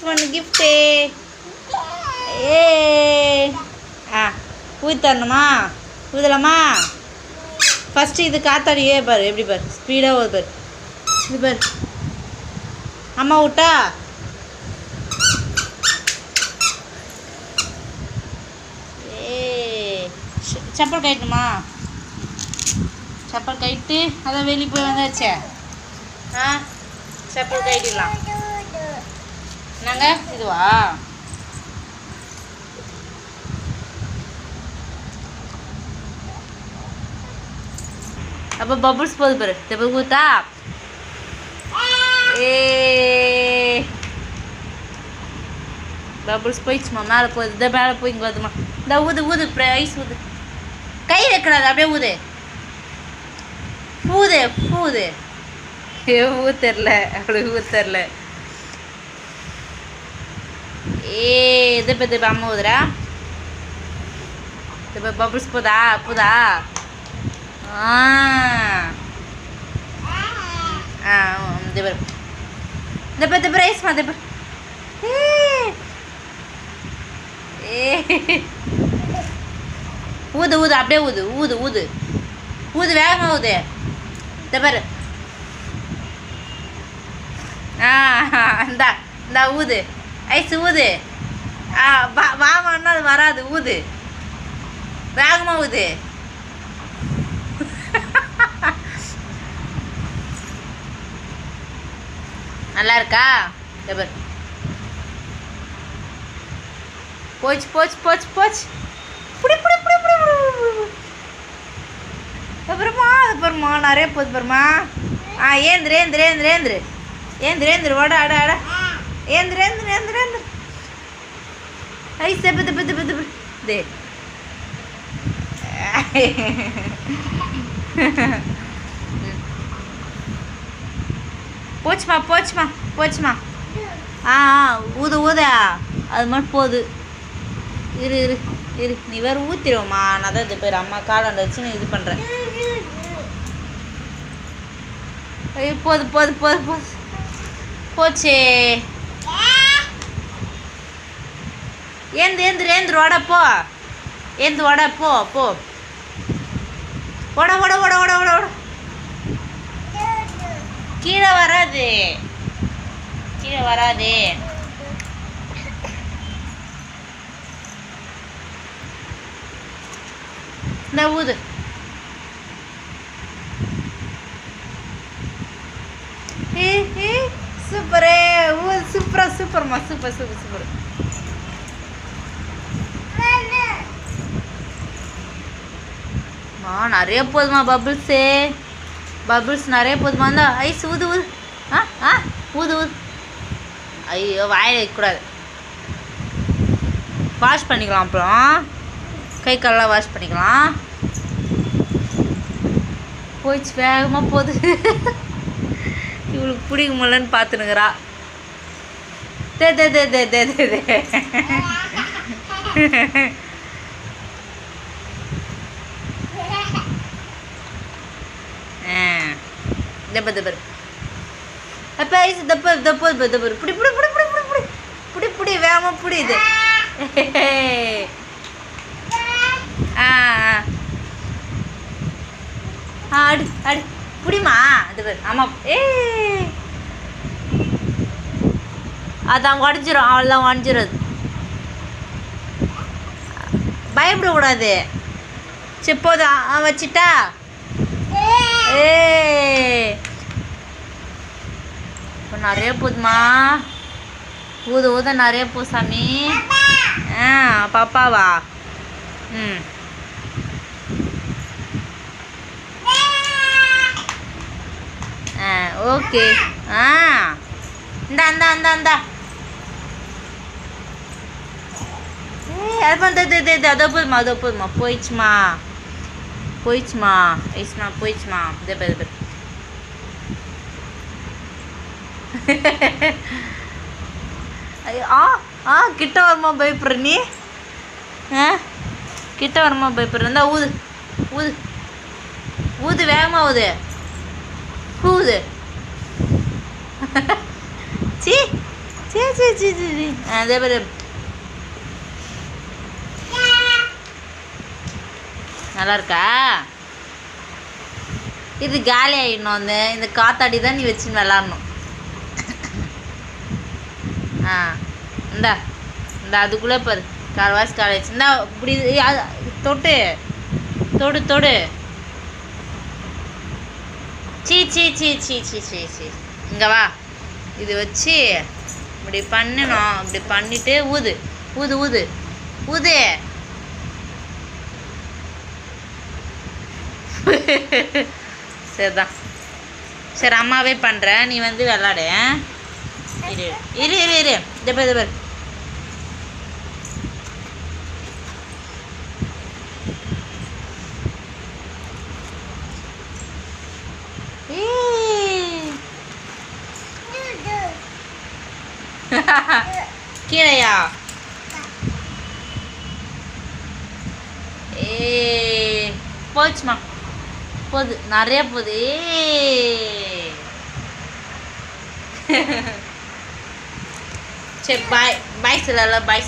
Guys one gift ஏ. ஆ ஊற்றி தரணுமா ஊதலாமா ஃபஸ்ட்டு இது காத்தாடியே பாரு எப்படி பாரு? ஸ்பீடாக ஒரு பாரு. இது பாரு. அம்மா விட்டா ஏ. செப்பல் கட்டணுமா செப்பல் கயிட்டு அதான் வெளியே போய் வந்தாச்சே. ஆ செப்பல் கட்டிடலாம் என்னங்க இதுவா? அப்போ பபுள்ஸ் போகுது பாரு. தெப்ப கூத்தா ஏ. பபுள்ஸ் போயிடுச்சுமா மேலே போகுது. இந்த மேலே போய் இங்கே வருதுமா. இந்த ஊது ஊது. ஐஸ் ஊது. கை வைக்கிறாது அப்படியே ஊது. ஊது ஊது. ஏ ஊ தெரில அப்படி ஊ தெரில ఏ దెబ్బ దెబ్బ అమ్మ వదిరా దెబ్బ బబుల్స్ పోదా పోదా దెబ్బ దెబ్బ దెబ్బ రేస్మా దెబ్బ ஊது ஊது அப்படியே ஊது ஊது ஊது ஊது வேகமாக ஊது இந்த பாரு ஆ இந்தா இந்தா ஊது ஐஸ் ஊது ஆ வா வாமான்னா அது வராது ஊது. வேகமாக ஊது. நல்லா இருக்கா? எவர் போச்சு போச்சு போச்சு போச்சு. புடி புடி புடி புடி அப்புறமா நிறைய போகுது பாருமா ஆ ஏந்திரு ஏந்திரு ஏந்திரு ஏந்திரு. ஏந்திரு ஏந்திரு ஓட அட அட ஏந்திர ஏந்திர ஏந்திர ஏந்திர ஐ செப்பு திப்பு திப்பு திப்பு தே போச்சுமா போச்சுமா போச்சுமா ஆ ஆ ஊத அது மட்டும் போகுது இரு இரு இரு. நீ வேறு ஊத்திருவோம்மா நான் தான் இது பேர் அம்மா காலாண்ட வச்சு நான் இது பண்ணுறேன் போது போது போது போது. போச்சே. ஏந்து ஏந்து ஏந்து ஓட போ. ஏந்து ஓட போ போ. ஓட ஓட ஓட ஓட ஓட ஓட கீழே வராது. கீழே வராது. இந்த ஊது. சூப்பரே. ஊ சூப்பரா சூப்பர்மா. Super super super. ஆ நிறைய போதுமா பபுள்ஸே பபிள்ஸ் நிறைய போதுமா? இருந்தால் ஐஸ் ஊது ஊது. ஆ ஆ ஊது ஊது. ஐயோ வாயில் வைக்கக்கூடாது வாஷ் பண்ணிக்கலாம் அப்புறம். கை காலெல்லாம் வாஷ் பண்ணிக்கலாம். போயிடுச்சு வேகமாக போகுது. இவளுக்கு பிடிக்க பார்த்துனுங்கிறா பார்த்துனுக்குறா. தே தே தே தே தே தே தே ஆ தப்ப தப்பர் அப்போ ஐஸ் தப்பு தப்பு தப்பு புடி புடி புடி புடி புடி புடி. புடி புடி வேகமாக புடி இது. ஆ ஆ. ஆ அடி புடிமா? அது பாரு ஆமாம் ஏ. அதான் உடஞ்சிரும் அவள்தான் உடஞ்சிரும். பயப்படக்கூடாது. சரி போதும். வச்சிட்டா? ஏ. இப்போ நிறைய போதுமா? ஊத ஊத நிறைய போ சாமி. ஆ பாப்பாவா? ம். ஆ ஓகே. ஆ. இந்தா இந்தா இந்தா இந்தா. அது பண்ணுறது இது இது அதோ போதுமா அதோ போதுமா. போயிடுச்சுமா. போயிடுச்சுமா. ஐஸ்மா போயிடுச்சுமா. இதே பேர் பேர் ஐயோ, ஆ ஆ கிட்ட வருமா பயப்படுற நீ? ஆ கிட்ட வருமா பயப்படுற? இந்தா ஊது. ஊது. ஊது வேகமா ஊது. ஊது. சி சி சி சி சி அதே மாதிரி நல்லா இருக்கா இது காலி ஆகிடணும் அந்த இந்த காத்தாடி தான் நீ வச்சு விளாட்ணும். ஆ இந்தா இந்த அதுக்குள்ளே பாரு. கால்வாசி காலேஜ் இந்தா இப்படி தொட்டு. தொடு தொடு. சீ சீ சீ சீ சீ சீ சீ இங்கே வா. இது வச்சு இப்படி பண்ணணும். இப்படி பண்ணிட்டு ஊது. ஊது ஊது. ஊது. சரிதான். சரி அம்மாவே பண்ணுறேன் நீ வந்து விளாடு இரு இரு இரு இரு. இந்த பாரு, கீழையா ஏ போச்சுமா. போகுது நிறைய போகுது ஏய். சரி பாய் பாய் சொல்லல பாய்